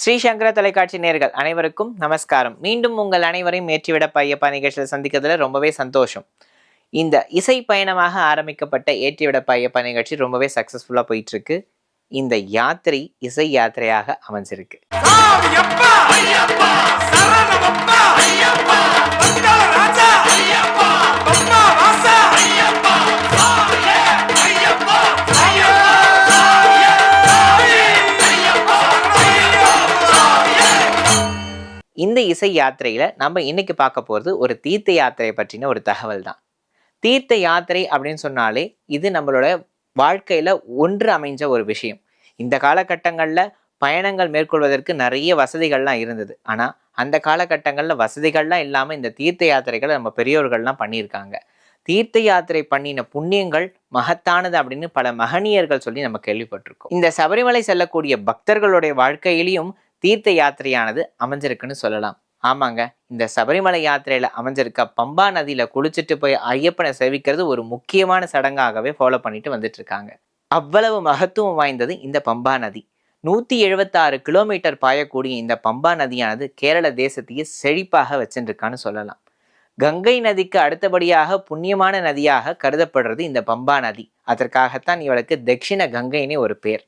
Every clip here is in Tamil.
ஸ்ரீ சங்கர தொலைக்காட்சி நேர்கள் அனைவருக்கும் நமஸ்காரம். மீண்டும் உங்கள் அனைவரையும் ஏற்றிவிட பையப்பா நிகழ்ச்சியில் சந்திக்கிறதுல ரொம்பவே சந்தோஷம். இந்த இசை பயணமாக ஆரம்பிக்கப்பட்ட ஏற்றிவிட பையப்பா நிகழ்ச்சி ரொம்பவே சக்ஸஸ்ஃபுல்லாக போயிட்டு இருக்கு இந்த யாத்திரை இசை யாத்திரையாக அமைஞ்சிருக்கு. இந்த இசை யாத்திரையில நம்ம இன்னைக்கு பார்க்க போகிறது ஒரு தீர்த்த யாத்திரை பற்றின ஒரு தகவல் தான் தீர்த்த யாத்திரை அப்படின்னு சொன்னாலே இது நம்மளோட வாழ்க்கையில ஒன்று அமைஞ்ச ஒரு விஷயம். இந்த காலகட்டங்கள்ல பயணங்கள் மேற்கொள்வதற்கு நிறைய வசதிகள்லாம் இருந்தது. ஆனா அந்த காலகட்டங்கள்ல வசதிகள்லாம் இல்லாம இந்த தீர்த்த யாத்திரைகளை நம்ம பெரியோர்கள்லாம் பண்ணியிருக்காங்க. தீர்த்த யாத்திரை பண்ணின புண்ணியங்கள் மகத்தானது அப்படின்னு பல மகனியர்கள் சொல்லி நம்ம கேள்விப்பட்டிருக்கோம். இந்த சபரிமலை செல்லக்கூடிய பக்தர்களுடைய வாழ்க்கையிலையும் தீர்த்த யாத்திரையானது அமைஞ்சிருக்குன்னு சொல்லலாம். ஆமாங்க. இந்த சபரிமலை யாத்திரையில அமைஞ்சிருக்க பம்பா நதியில குளிச்சுட்டு போய் ஐயப்பனை சேவிக்கிறது ஒரு முக்கியமான சடங்காகவே ஃபாலோ பண்ணிட்டு வந்துட்டு இருக்காங்க அவ்வளவு மகத்துவம் வாய்ந்தது இந்த பம்பா நதி. நூத்தி எழுபத்தாறு கிலோமீட்டர் பாயக்கூடிய இந்த பம்பா நதியானது கேரள தேசத்தையே செழிப்பாக வச்சுருக்கான்னு சொல்லலாம். கங்கை நதிக்கு அடுத்தபடியாக புண்ணியமான நதியாக கருதப்படுறது இந்த பம்பா நதி. அதற்காகத்தான் இவளுக்கு தட்சிண கங்கைன்னு ஒரு பேர்.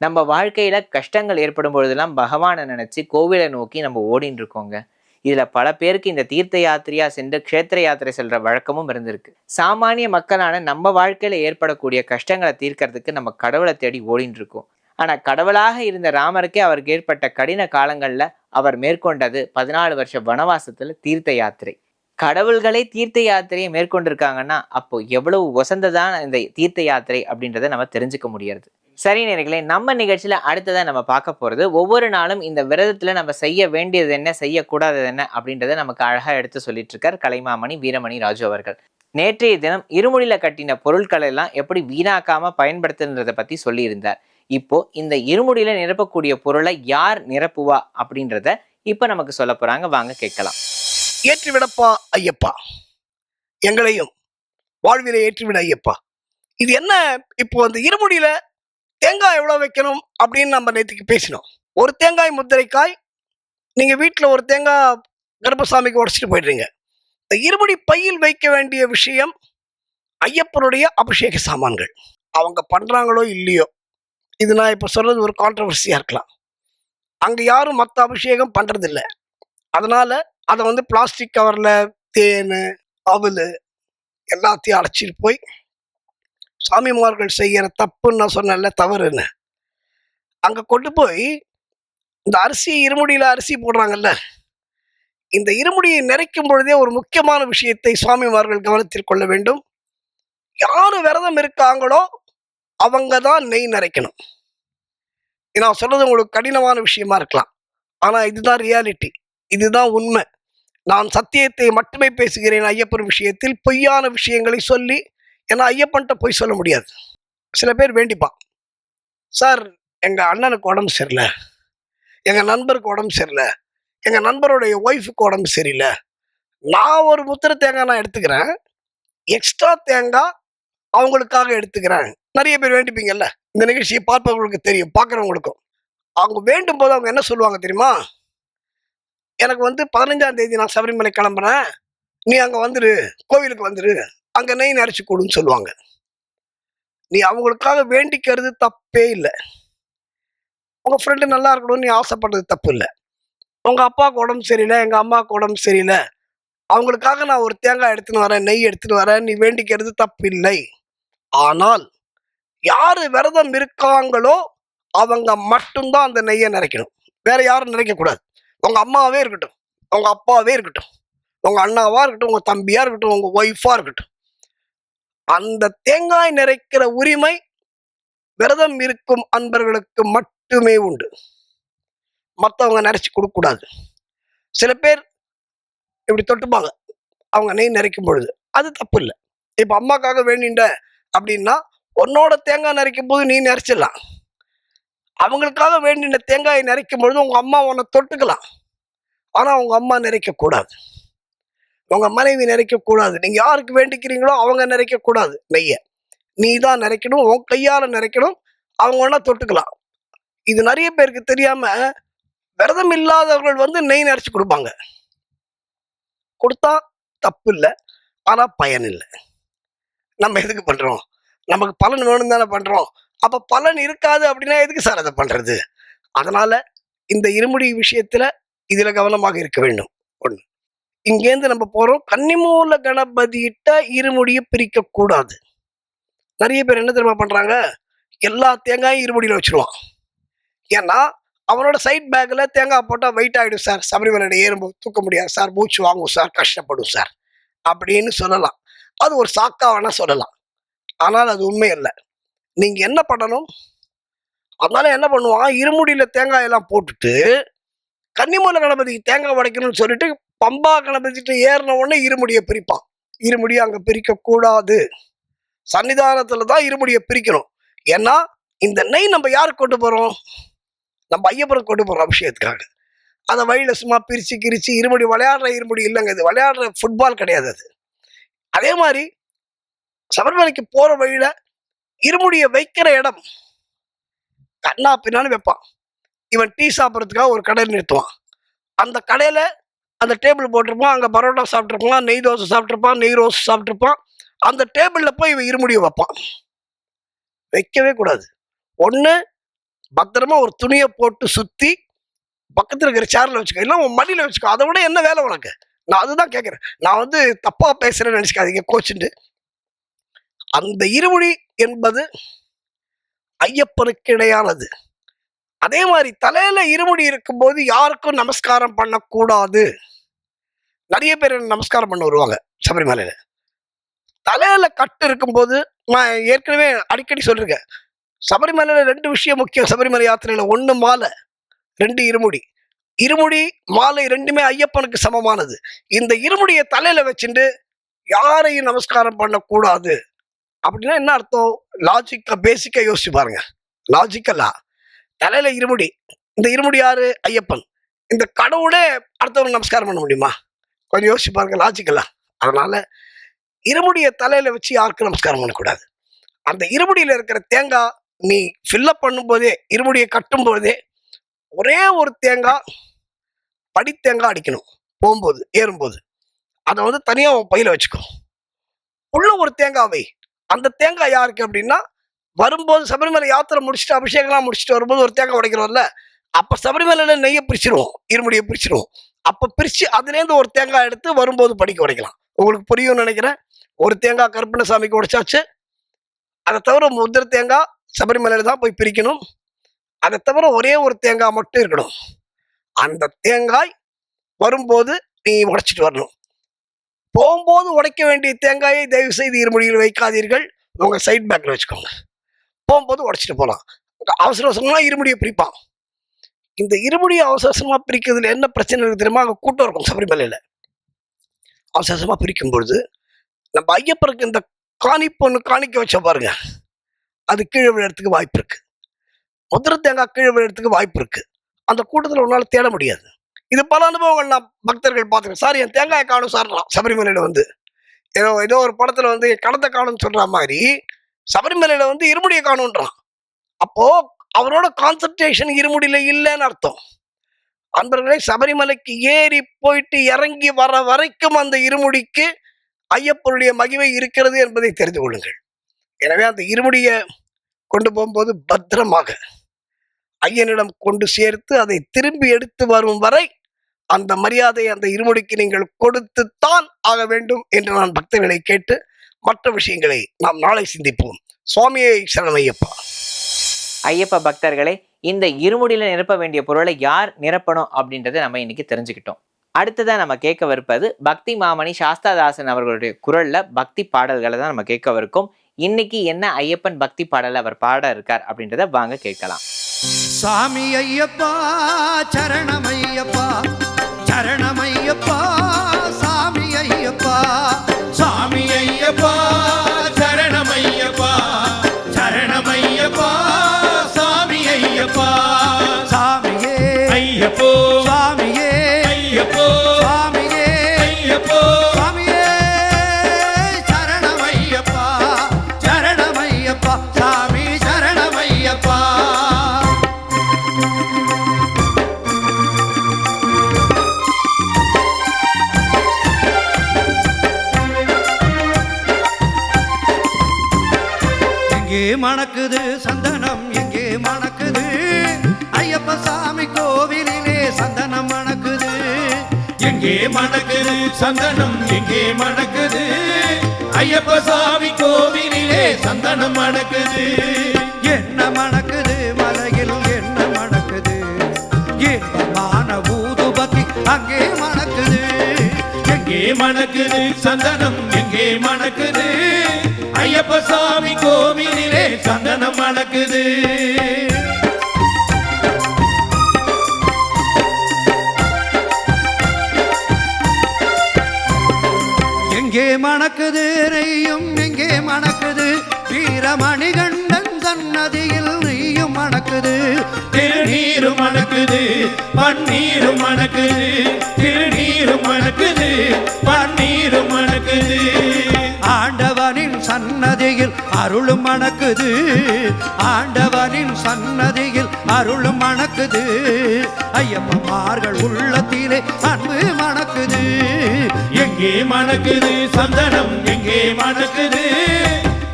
நம்ம வாழ்க்கையில கஷ்டங்கள் ஏற்படும் பொழுதெல்லாம் பகவானை நினைச்சு கோவிலை நோக்கி நம்ம ஓடின்னு இருக்கோங்க இதுல பல பேருக்கு இந்த தீர்த்த யாத்திரையா சென்று க்ஷேத்திர யாத்திரை செல்ற வழக்கமும் இருந்திருக்கு. சாமானிய மக்களான நம்ம வாழ்க்கையில ஏற்படக்கூடிய கஷ்டங்களை தீர்க்கறதுக்கு நம்ம கடவுளை தேடி ஓடின்னு இருக்கோம் ஆனா கடவுளாக இருந்த ராமருக்கே அவருக்கு ஏற்பட்ட கடின காலங்கள்ல அவர் மேற்கொண்டது பதினாலு வருஷ வனவாசத்துல தீர்த்த யாத்திரை. கடவுள்களே தீர்த்த யாத்திரையை மேற்கொண்டிருக்காங்கன்னா அப்போ எவ்வளவு வசந்ததான இந்த தீர்த்த யாத்திரை அப்படின்றத நம்ம தெரிஞ்சுக்க முடியாது சரி நேர்களே நம்ம நிகழ்ச்சியில அடுத்ததா நம்ம பார்க்க போறது ஒவ்வொரு நாளும் இந்த விரதத்துல நம்ம செய்ய வேண்டியது என்ன செய்யக்கூடாதது என்ன அப்படின்றத நமக்கு அழகா எடுத்து சொல்லிட்டு இருக்கார் கலைமாமணி வீரமணி ராஜு அவர்கள். நேற்றைய தினம் இருமொழியில கட்டின பொருட்களை எல்லாம் எப்படி வீணாக்காம பயன்படுத்துன்றதை பத்தி சொல்லியிருந்தார். இப்போ இந்த இருமுடியில நிரப்பக்கூடிய பொருளை யார் நிரப்புவா அப்படின்றத இப்ப நமக்கு சொல்ல போறாங்க. வாங்க கேட்கலாம். ஏற்றிவிடப்பா ஐயப்பா. எங்களையும் வாழ்விலை ஏற்றிவிட ஐயப்பா. இது என்ன? இப்போ அந்த இருமுடியில தேங்காய் எவ்வளோ வைக்கணும் அப்படின்னு நம்ம நேற்றுக்கு பேசினோம். ஒரு தேங்காய் முத்திரைக்காய் நீங்கள் வீட்டில் ஒரு தேங்காய் கர்ப்பசாமிக்கு உடச்சிட்டு போயிடுறீங்க. இந்த இருபடி பையில் வைக்க வேண்டிய விஷயம் ஐயப்பனுடைய அபிஷேக சாமான்கள். அவங்க பண்ணுறாங்களோ இல்லையோ இது நான் இப்போ சொல்கிறது ஒரு கான்ட்ரவர்சியாக இருக்கலாம். அங்கே யாரும் மற்ற அபிஷேகம் பண்ணுறதில்ல அதனால் அதை வந்து பிளாஸ்டிக் கவரில் தேன் அவல் எல்லாத்தையும் அடைச்சிட்டு போய் சாமிமார்கள் செய்கிற தப்புன்னு நான் சொன்னேன்ல தவறுன்னு. அங்கே கொண்டு போய் இந்த அரிசி இருமுடியில் அரிசி போடுறாங்கல்ல இந்த இருமுடியை நிறைக்கும் பொழுதே ஒரு முக்கியமான விஷயத்தை சுவாமிமார்கள் கவனத்தில் கொள்ள வேண்டும். யார் விரதம் இருக்காங்களோ அவங்க தான் நெய் நிறைக்கணும். நான் சொல்கிறது உங்களுக்கு கடினமான விஷயமா இருக்கலாம். ஆனால் இதுதான் ரியாலிட்டி இதுதான் உண்மை. நான் சத்தியத்தை மட்டுமே பேசுகிறேன் ஐயப்பன் விஷயத்தில் பொய்யான விஷயங்களை சொல்லி ஏன்னா ஐயப்பன்ட்ட பொய் சொல்ல முடியாது. சில பேர் வேண்டிப்பான். சார் எங்கள் அண்ணனுக்கு உடம்பு சரியில்லை. எங்கள் நண்பருக்கு உடம்பு சரியில்லை. எங்கள் நண்பருடைய ஒய்ஃபுக்கு உடம்பு சரியில்லை. நான் ஒரு முத்திர தேங்காய் நான் எடுத்துக்கிறேன். எக்ஸ்ட்ரா தேங்காய் அவங்களுக்காக எடுத்துக்கிறேன். நிறைய பேர் வேண்டிப்பீங்கல்ல. இந்த நிகழ்ச்சியை பார்ப்பவங்களுக்கு தெரியும் பார்க்குறவங்களுக்கும் அவங்க வேண்டும் போது அவங்க என்ன சொல்லுவாங்க தெரியுமா? எனக்கு வந்து பதினஞ்சாம் தேதி நான் சபரிமலை கிளம்புறேன். நீ அங்கே வந்துடு கோவிலுக்கு வந்துடு அங்கே நெய் நரைச்சி கொடுன்னு சொல்லுவாங்க. நீ அவங்களுக்காக வேண்டிக்கிறது தப்பே இல்லை. உங்கள் ஃப்ரெண்டு நல்லா இருக்கணும்னு நீ ஆசைப்படுறது தப்பு இல்லை. உங்கள் அப்பாவுக்கு உடம்பு சரியில்லை எங்கள் அம்மாவுக்கு உடம்பு சரியில்லை. அவங்களுக்காக நான் ஒரு தேங்காய் எடுத்துன்னு வரேன் நெய் எடுத்துன்னு வரேன் நீ வேண்டிக்கிறது தப்பு இல்லை. ஆனால் யார் விரதம் இருக்காங்களோ அவங்க மட்டும்தான் அந்த நெய்யை நிறைக்கணும் வேற யாரும் நினைக்கக்கூடாது உங்க அம்மாவே இருக்கட்டும் உங்க அப்பாவே இருக்கட்டும் உங்க அண்ணாவா இருக்கட்டும் உங்க தம்பியா இருக்கட்டும் உங்க ஒய்ஃபா இருக்கட்டும். அந்த தேங்காய் நிறைக்கிற உரிமை விரதம் இருக்கும் அன்பர்களுக்கு மட்டுமே உண்டு. மற்றவங்க நிறைச்சி கொடுக்கக்கூடாது. சில பேர் இப்படி தொட்டுப்பாங்க. அவங்க நெய் நிறைக்கும் பொழுது. அது தப்பு இல்லை. இப்போ அம்மாக்காக வேண்டிண்ட அப்படின்னா உன்னோட தேங்காய் நிறைக்கும் போது நீ நிறைச்சிடலாம் அவங்களுக்காக வேண்டின தேங்காயை நிறைக்கும் பொழுது உங்கள் அம்மா உன்னை தொட்டுக்கலாம். ஆனால் உங்கள் அம்மா நிறைக்கக்கூடாது உங்க மனைவி நிறைக்க கூடாது நீங்க யாருக்கு வேண்டிக்கிறீங்களோ அவங்க நிறைக்க கூடாது நெய்ய. நீ தான் நிறைக்கணும் உன் கையால நிறைக்கணும் அவங்க வேணா தொட்டுக்கலாம். இது நிறைய பேருக்கு தெரியாம விரதம் இல்லாதவர்கள் வந்து நெய் நிறச்சி கொடுப்பாங்க. கொடுத்தா தப்பு இல்லை ஆனா பயன் இல்லை. நம்ம எதுக்கு பண்றோம்? நமக்கு பலன் வேணும் தானே பண்றோம். அப்ப பலன் இருக்காது அப்படின்னா எதுக்கு சார் அதை பண்றது? அதனால இந்த இருமுடி விஷயத்துல இதுல கவனமாக இருக்க வேண்டும். ஒண்ணு. இங்கேருந்து நம்ம போகிறோம் கன்னிமூல கணபதியிட்ட இருமுடியை பிரிக்க கூடாது. நிறைய பேர் என்ன தெரியுமா பண்ணுறாங்க எல்லா தேங்காயும் இருமுடியில் வச்சிருவான். ஏன்னா அவனோட சைட் பேக்கில் தேங்காய் போட்டால் வெயிட் ஆகிடும் சார் சபரிமலையில் ஏறும்போது தூக்க முடியாது சார் மூச்சு வாங்கும் சார் கஷ்டப்படும் சார் அப்படின்னு சொல்லலாம். அது ஒரு சாக்கா வேணால் சொல்லலாம். ஆனால் அது உண்மை இல்லை நீங்கள் என்ன பண்ணணும்? அதனால என்ன பண்ணுவான்? இருமுடியில் தேங்காய் எல்லாம் போட்டுட்டு கன்னிமூல கணபதிக்கு தேங்காய் உடைக்கணும்னு சொல்லிட்டு பம்பா கணபதிட்டு ஏறின உடனே இருமுடியை பிரிப்பான். இருமுடியை அங்கே பிரிக்க கூடாது சன்னிதானத்துல தான் இருமுடியை பிரிக்கணும். ஏன்னா இந்த நெய் நம்ம யாருக்கு கொண்டு போகிறோம் நம்ம ஐயப்பரம் கொண்டு போகிறோம் அபிஷேகத்துக்காக. அதை வழியில் சும்மா பிரித்து கிரிச்சு இருமுடி விளையாடுற இருமுடி இல்லைங்க இது. விளையாடுற ஃபுட்பால் கிடையாது அது. அதே மாதிரி சபரிமலைக்கு போகிற வழியில் இருமுடியை வைக்கிற இடம் கண்ணா பின்னாலும் வைப்பான். இவன் டீ சாப்பிட்றதுக்காக ஒரு கடை நிறுத்துவான். அந்த கடையில் அந்த டேபிள் போட்டிருப்பான் அங்கே பரோட்டா சாப்பிட்ருப்பான் நெய் தோசை சாப்பிட்ருப்பான் நெய் ரோஸ் சாப்பிட்ருப்பான் அந்த டேபிளில் போய் இவன் இருமுடியை வைப்பான். வைக்கவே கூடாது. ஒன்று பத்திரமா ஒரு துணியை போட்டு சுற்றி பக்கத்தில் இருக்கிற சேரில் வச்சுக்கோ. இல்லை உன் மடியில் வச்சுக்கோ. அதை விட என்ன வேலை உனக்கு? நான் அதுதான் கேட்குறேன் நான் வந்து தப்பாக பேசுகிறேன்னு நினச்சிக்காதீங்க கோச்சுண்டு. அந்த இருமுடி என்பது ஐயப்பனுக்கு இணையானது. அதே மாதிரி தலையில இருமுடி இருக்கும்போது யாருக்கும் நமஸ்காரம் பண்ணக்கூடாது. நிறைய பேர் நமஸ்காரம் பண்ண வருவாங்க சபரிமலையில. தலையில கட்டு இருக்கும்போது நான் ஏற்கனவே அடிக்கடி சொல்லிருக்கேன். சபரிமலையில ரெண்டு விஷயம் முக்கியம். சபரிமலை யாத்திரையில ஒன்று மாலை ரெண்டு இருமுடி. இருமுடி மாலை ரெண்டுமே ஐயப்பனுக்கு சமமானது. இந்த இருமுடியை தலையில வச்சுட்டு யாரையும் நமஸ்காரம் பண்ணக்கூடாது. அப்படின்னா என்ன அர்த்தம்? லாஜிக்கா பேசிக்கா யோசிச்சு பாருங்க. லாஜிக்கலா தலையில இருமுடி. இந்த இருமுடி யாரு? ஐயப்பன். இந்த கடவுளே அடுத்தவங்க நமஸ்காரம் பண்ண முடியுமா? கொஞ்சம் யோசிச்சு பாருங்க லாஜிக்கலாம் அதனால இருமுடியை தலையில வச்சு யாருக்கும் நமஸ்காரம் பண்ணக்கூடாது? அந்த இருமுடியில இருக்கிற தேங்காய் நீ ஃபில்லப் பண்ணும்போதே இருமுடியை கட்டும் போதே ஒரே ஒரு தேங்காய் படி தேங்காய் அடிக்கணும் போகும்போது ஏறும்போது. அதை வந்து தனியாக உன் பையில வச்சுக்கோ. உள்ள ஒரு தேங்காய் வை அந்த தேங்காய் யாருக்கு அப்படின்னா வரும்போது சபரிமலை யாத்திரை முடிச்சுட்டு அபிஷேகம்லாம் முடிச்சுட்டு வரும்போது ஒரு தேங்காய் உடைக்கிறோம்ல அப்போ சபரிமலையில் நெய்யை பிரிச்சிருவோம் இருமுடியை பிரிச்சிருவோம். அப்போ பிரித்து அதுலேருந்து ஒரு தேங்காய் எடுத்து வரும்போது படிக்க உடைக்கலாம். உங்களுக்கு புரியும்னு நினைக்கிறேன். ஒரு தேங்காய் கருப்பணசாமிக்கு உடைச்சாச்சு. அதை தவிர முத்திர தேங்காய் சபரிமலையில் தான் போய் பிரிக்கணும். அதை தவிர ஒரே ஒரு தேங்காய் மட்டும் இருக்கணும். அந்த தேங்காய் வரும்போது நீ உடைச்சிட்டு வரணும். போகும்போது உடைக்க வேண்டிய தேங்காயை தயவு செய்து இருமுடியில் வைக்காதீர்கள். உங்கள் சைட் பேக்கில் வச்சுக்கோங்க. போகும்போது உடச்சிட்டு போகலாம் அவசர அவசரமாக இருமுடியை பிரிப்பான். இந்த இருமுடியை அவசர அவசரமாக பிரிக்கிறதுல என்ன பிரச்சனை இருக்கு தெரியுமா? அங்கே கூட்டம் இருக்கும் சபரிமலையில். அவசர அவசரமாக பிரிக்கும் பொழுது நம்ம ஐயப்பருக்கு இந்த காணி பொண்ணு காணிக்க வச்ச பாருங்க. அது கீழே விழுறதுக்கு வாய்ப்பு இருக்குது முதிர தேங்காய் கீழே விழுறதுக்கு வாய்ப்பு இருக்குது அந்த கூட்டத்தில் உன்னால் தேட முடியாது. இது பல அனுபவங்கள் நான் பக்தர்கள் பார்த்துருக்கேன். சார் என் தேங்காயை காணும் சார்லாம் சபரிமலையில் வந்து. ஏதோ ஏதோ ஒரு படத்தில் வந்து கடந்த காணும்னு சொல்கிற மாதிரி சபரிமலையில வந்து இருமுடியை காணுன்றான். அப்போ அவரோட கான்சன்ட்ரேஷன் இருமுடியில இல்லைன்னு அர்த்தம். அன்பர்களே சபரிமலைக்கு ஏறி போயிட்டு இறங்கி வர வரைக்கும் அந்த இருமுடிக்கு ஐயப்பனுடைய மகிமை இருக்கிறது என்பதை தெரிந்து கொள்ளுங்கள். எனவே அந்த இருமுடியை கொண்டு போகும்போது பத்திரமாக ஐயனிடம் கொண்டு சேர்த்து அதை திரும்பி எடுத்து வரும் வரை அந்த மரியாதையை அந்த இருமுடிக்கு நீங்கள் கொடுத்துத்தான் ஆக வேண்டும் என்று நான் பக்தர்களை கேட்டு மற்ற விஷயங்களை நாம் நாளை சிந்திப்போம். சுவாமியை சரணமையப்பா. ஐயப்ப பக்தர்களே இந்த இருமுடியில நிரப்ப வேண்டிய பொருளை யார் நிரப்பணும் அப்படின்றத நம்ம இன்னைக்கு தெரிஞ்சுக்கிட்டோம். அடுத்ததா நம்ம கேட்கவிருப்பது பக்தி மாமணி சாஸ்தாதாசன் அவர்களுடைய குரல்ல பக்தி பாடல்களை தான் நம்ம கேட்கவிருக்கோம் இன்னைக்கு என்ன ஐயப்பன் பக்தி பாடல் அவர் பாட இருக்கார் அப்படின்றத வாங்க கேட்கலாம். சாமி ஐயப்பா சரணமையப்பா சரணமையப்பா சாமி ஐயப்பா. சாமி எங்கே மணக்குது சந்தனம் எங்கே மணக்குது. ஐயப்ப சாமி கோவிலே சந்தனம் மணக்குது. என்ன மணக்குது மலையில் என்ன மணக்குது? இன்பமான ஊதுபத்தி அங்கே மணக்குது. எங்கே மணக்குது சந்தனம் எங்கே மணக்குது. ஐயப்ப சாமி கோவிலே சந்தனம் மணக்குது. மணக்குது நெய்யும் எங்கே மணக்குது. வீரமணிகண்டன் சன்னதியில் நெய்யும் மணக்குது. திருநீரும் மணக்குது பன்னீரும் மணக்குது. திருநீரும் மணக்குது பன்னீரும் மணக்குது. ஆண்டவனின் சன்னதியில் அருளும் மணக்குது. ஆண்டவனின் சன்னதியில் அருளும் மணக்குது ஐயப்பமார்கள் உள்ளத்திலே அன்பு மணக்குது எங்கே மணக்குது? சந்தனம் எங்கே மணக்குது?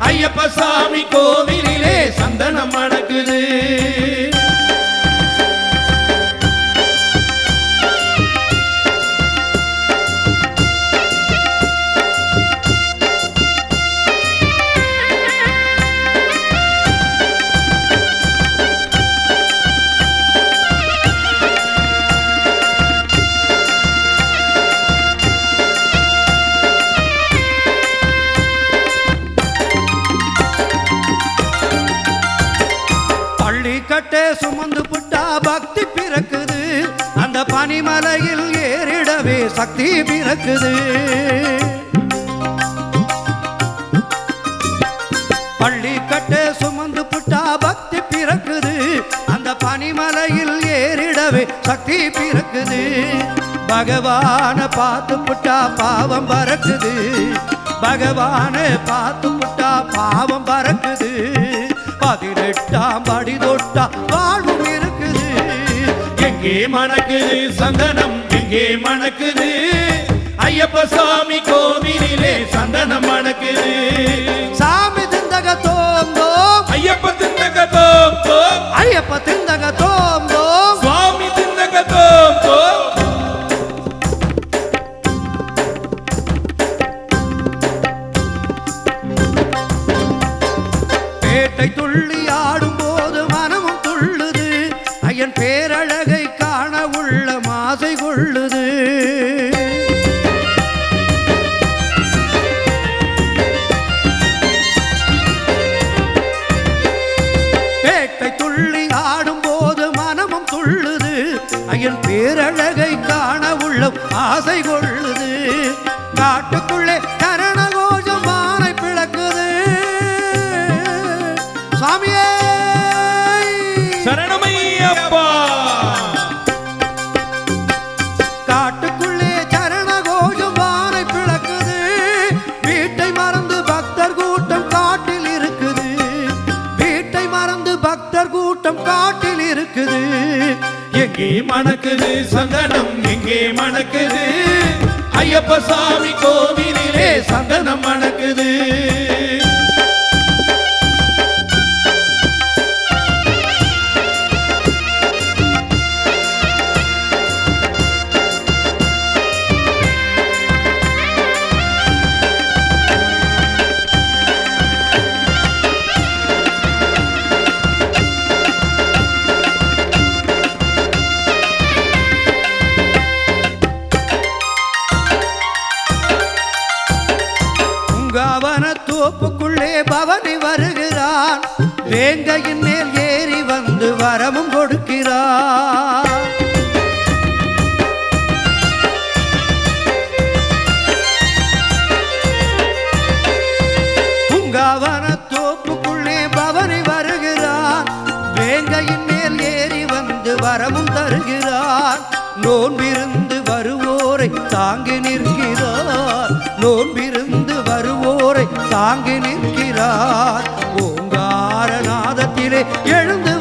ஐயப்ப சாமி கோவிலிலே சந்தனம் மணக்குது மணிமலையில் ஏறிடவே சக்தி பிறக்குது. பள்ளி கட்ட சுமந்து புட்டா பக்தி பிறக்குது. அந்த பனிமலையில் ஏறிடவே சக்தி பிறக்குது. பகவான பார்த்து புட்டா பாவம் பறக்குது. பகவான பார்த்து புட்டா பாவம் பறக்குது. பதினெட்டாம் படி தொட்டா வாழ்வு எங்கே மணக்குது? சந்தனம் எங்கே மணக்குது? ஐயப்ப சாமி கோவிலிலே சந்தனம் மணக்குது. சாமி திந்தக தோம். தோம் ஐயப்ப திந்தக தோம். தோம் ஐயப்ப திந்தக ஐயன் பேரழகை காண உள்ள ஆசை கொள்ளுது. காட்டுக்குள்ளே கரண கோஷம் வானை பிளக்குது. சாமியே சரணமையப்பா! காட்டுக்குள்ளே சரண கோஷம் வானை பிளக்குது. வீட்டை மறந்து பக்தர் கூட்டம் காட்டில் இருக்குது. வீட்டை மறந்து பக்தர் கூட்டம் காட்டில் இருக்குது. எங்கே மணக்குது சந்தனம்? எங்கே மணக்குது? ஐயப்ப சாமி கோவிலிலே சந்தனம் மணக்குது. வரமும் கொடுக்கிறார். உங்காவன தோப்புக்குள்ளே பவனி வருகிறான் வேங்கையின் மேல் ஏறி வந்து வரமும் தருகிறார். நோன்பிருந்து வருவோரை தாங்கி நிற்கிறார். நோன்பிருந்து வருவோரை தாங்கி நிற்கிறார். ஓங்காரநாதத்திலே எழுந்து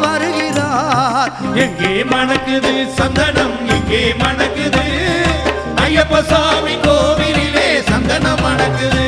எங்கே மணக்குது சந்தனம்? எங்கே மணக்குது. ஐயப்ப சாமி கோவிலிலே சந்தனம் மணக்குது.